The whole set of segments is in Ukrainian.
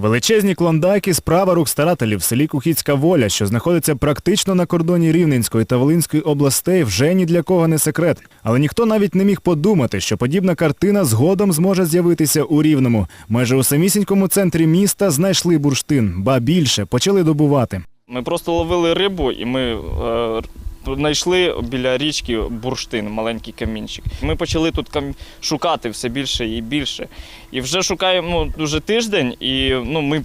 Величезні клондайки справа рук старателів в селі Кухіцька Воля, що знаходиться практично на кордоні Рівненської та Волинської областей, вже ні для кого не секрет. Але ніхто навіть не міг подумати, що подібна картина згодом зможе з'явитися у Рівному. Майже у самісінькому центрі міста знайшли бурштин, ба більше почали добувати. Ми просто ловили рибу і ми е, знайшли біля річки бурштин, маленький камінчик. Ми почали тут шукати все більше і більше. І вже шукаємо ну, вже тиждень, і ну, ми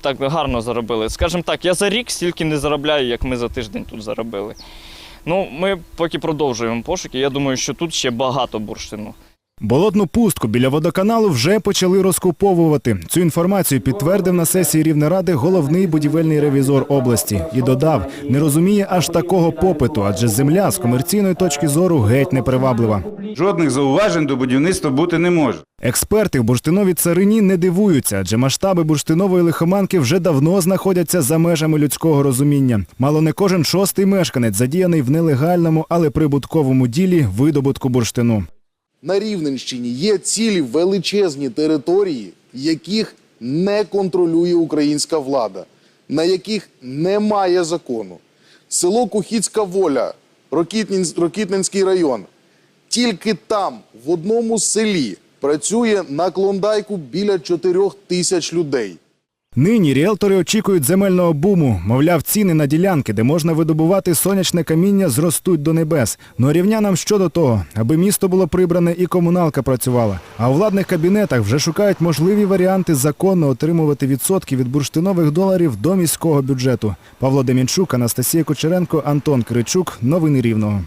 так гарно заробили. Скажімо так, я за рік стільки не заробляю, як ми за тиждень тут заробили. Ну, ми поки продовжуємо пошуки. Я думаю, що тут ще багато бурштину. Болотну пустку біля водоканалу вже почали розкуповувати. Цю інформацію підтвердив на сесії Рівнеради головний будівельний ревізор області і додав, не розуміє аж такого попиту, адже земля з комерційної точки зору геть неприваблива. Жодних зауважень до будівництва бути не може. Експерти в бурштиновій царині не дивуються, адже масштаби бурштинової лихоманки вже давно знаходяться за межами людського розуміння. Мало не кожен шостий мешканець задіяний в нелегальному, але прибутковому ділі видобутку бурштину. На Рівненщині є цілі величезні території, яких не контролює українська влада, на яких немає закону. Село Кухіцька Воля, Рокітненський район. Тільки там, в одному селі, працює на клондайку біля 4 тисяч людей. Нині ріелтори очікують земельного буму. Мовляв, ціни на ділянки, де можна видобувати сонячне каміння, зростуть до небес. Но рівнянам щодо того, аби місто було прибране і комуналка працювала. А у владних кабінетах вже шукають можливі варіанти законно отримувати відсотки від бурштинових доларів до міського бюджету. Павло Демінчук, Анастасія Кучеренко, Антон Кричук. Новини Рівного.